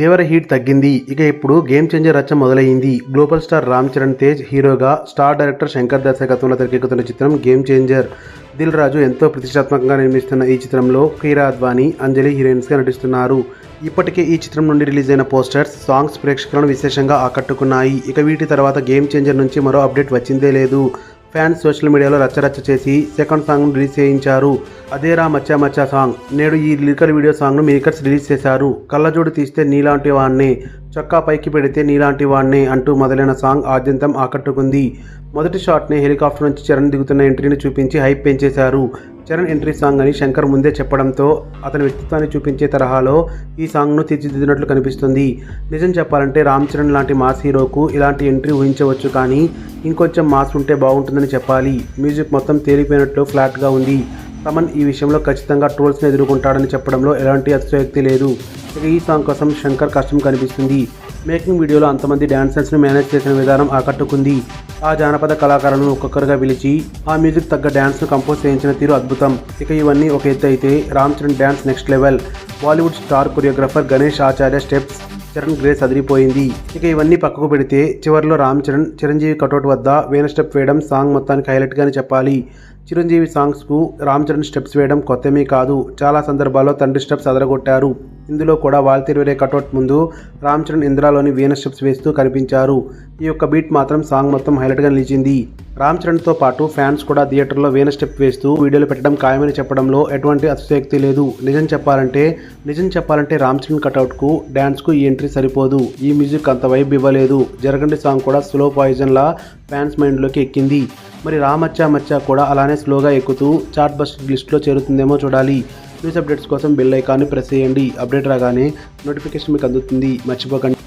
Devara heat తగ్గింది. ఇక ఇప్పుడు గేమ్ చేంజర్ రచ్చ మొదలైంది. గ్లోబల్ స్టార్ రామ్ చరణ్ తేజ్ హీరోగా స్టార్ డైరెక్టర్ శంకర్ దర్శకత్వంలో తెరకెక్కుతున్న చిత్రం గేమ్ చేంజర్. దిల్ రాజు ఎంతో ప్రతిష్టాత్మకంగా నిర్మిస్తున్న ఈ చిత్రంలో కీరా అద్వానీ అంజలి హీరోయిన్స్గా నటిస్తున్నారు. ఇప్పటికే ఈ చిత్రం నుండి రిలీజ్ అయిన పోస్టర్స్ సాంగ్స్ ప్రేక్షకులను విశేషంగా ఆకట్టుకున్నాయి. ఇక వీటి తర్వాత గేమ్ చేంజర్ నుంచి మరో అప్డేట్ వచ్చిందే లేదు. ఫ్యాన్స్ సోషల్ మీడియాలో రచ్చరచ్చ చేసి సెకండ్ సాంగ్ను రిలీజ్ చేయించారు. అదేరా మచ్చా మచ్చా సాంగ్. నేడు ఈ లిరికల్ వీడియో సాంగ్ను మేకర్స్ రిలీజ్ చేశారు. కళ్ళజోడు తీస్తే నీలాంటి వాడిని చొక్కా పైకి పెడితే నీలాంటి వాణ్ణే అంటూ మొదలైన సాంగ్ ఆద్యంతం ఆకట్టుకుంది. మొదటి షాట్ని హెలికాప్టర్ నుంచి చరణ్ దిగుతున్న ఎంట్రీని చూపించి హైప్ పెంచేశారు. చరణ్ ఎంట్రీ సాంగ్ అని శంకర్ ముందే చెప్పడంతో అతని వ్యక్తిత్వాన్ని చూపించే తరహాలో ఈ సాంగ్ను తీర్చిదిద్దినట్లు కనిపిస్తుంది. నిజం చెప్పాలంటే రామ్ చరణ్ లాంటి మాస్ హీరోకు ఇలాంటి ఎంట్రీ ఊహించవచ్చు కానీ ఇంకొంచెం మాస్ ఉంటే బాగుంటుందని చెప్పాలి. మ్యూజిక్ మొత్తం తేలిపోయినట్లు ఫ్లాట్గా ఉంది. తమన్ ఈ విషయంలో ఖచ్చితంగా ట్రోల్స్ని ఎదుర్కొంటాడని చెప్పడంలో ఎలాంటి అతిశయోక్తి లేదు. ఇక ఈ సాంగ్ కోసం శంకర్ కష్టం కనిపిస్తుంది. మేకింగ్ వీడియోలో అంతమంది డాన్సర్స్ని మేనేజ్ చేసిన విధానం ఆకట్టుకుంది. ఆ జానపద కళాకారులను ఒక్కొక్కరుగా పిలిచి ఆ మ్యూజిక్ తగ్గ డ్యాన్స్ను కంపోజ్ చేయించిన తీరు అద్భుతం. ఇక ఇవన్నీ ఒక ఎత్తు అయితే Ram Charan dance next level. Bollywood star choreographer Ganesh Acharya steps Charan grace అదిరిపోయింది. ఇక ఇవన్నీ పక్కకు పెడితే చివరిలో రామ్ చరణ్ చిరంజీవి కటౌట్ వద్ద వేణ స్టెప్ వేయడం సాంగ్ మొత్తానికి హైలైట్గానే చెప్పాలి. చిరంజీవి సాంగ్స్కు రామ్ చరణ్ స్టెప్స్ వేయడం కొత్తమీ కాదు. చాలా సందర్భాల్లో తండ్రి స్టెప్స్ అదరగొట్టారు. ఇందులో కూడా వాల్తీరువరే కటౌట్ ముందు రామ్ చరణ్ ఇంద్రాలోని వీణ స్టెప్స్ వేస్తూ కనిపించారు. ఈ యొక్క బీట్ మాత్రం సాంగ్ మొత్తం హైలైట్గా నిలిచింది. రామ్ చరణ్తో పాటు ఫ్యాన్స్ కూడా థియేటర్లో వీణ స్టెప్ వేస్తూ వీడియోలు పెట్టడం ఖాయమని చెప్పడంలో ఎటువంటి అతిశయోక్తి లేదు. నిజం చెప్పాలంటే నిజం చెప్పాలంటే రామ్ చరణ్ కటౌట్కు డ్యాన్స్కు ఈ ఎంట్రీ సరిపోదు. ఈ మ్యూజిక్ అంత వైబ్ ఇవ్వలేదు. జరగండి సాంగ్ కూడా స్లో పాయిజన్లా ఫ్యాన్స్ మైండ్లోకి ఎక్కింది. మరి రామచ్చా మచ్చా కూడా అలానే స్లోగా ఎక్కుతూ చాట్ బస్ లిస్ట్లో చేరుతుందేమో చూడాలి. న్యూస్ అప్డేట్స్ కోసం బెల్ ఐకాన్ని ప్రెస్ చేయండి. అప్డేట్ రాగానే నోటిఫికేషన్ మీకు అందుతుంది. మర్చిపోకండి.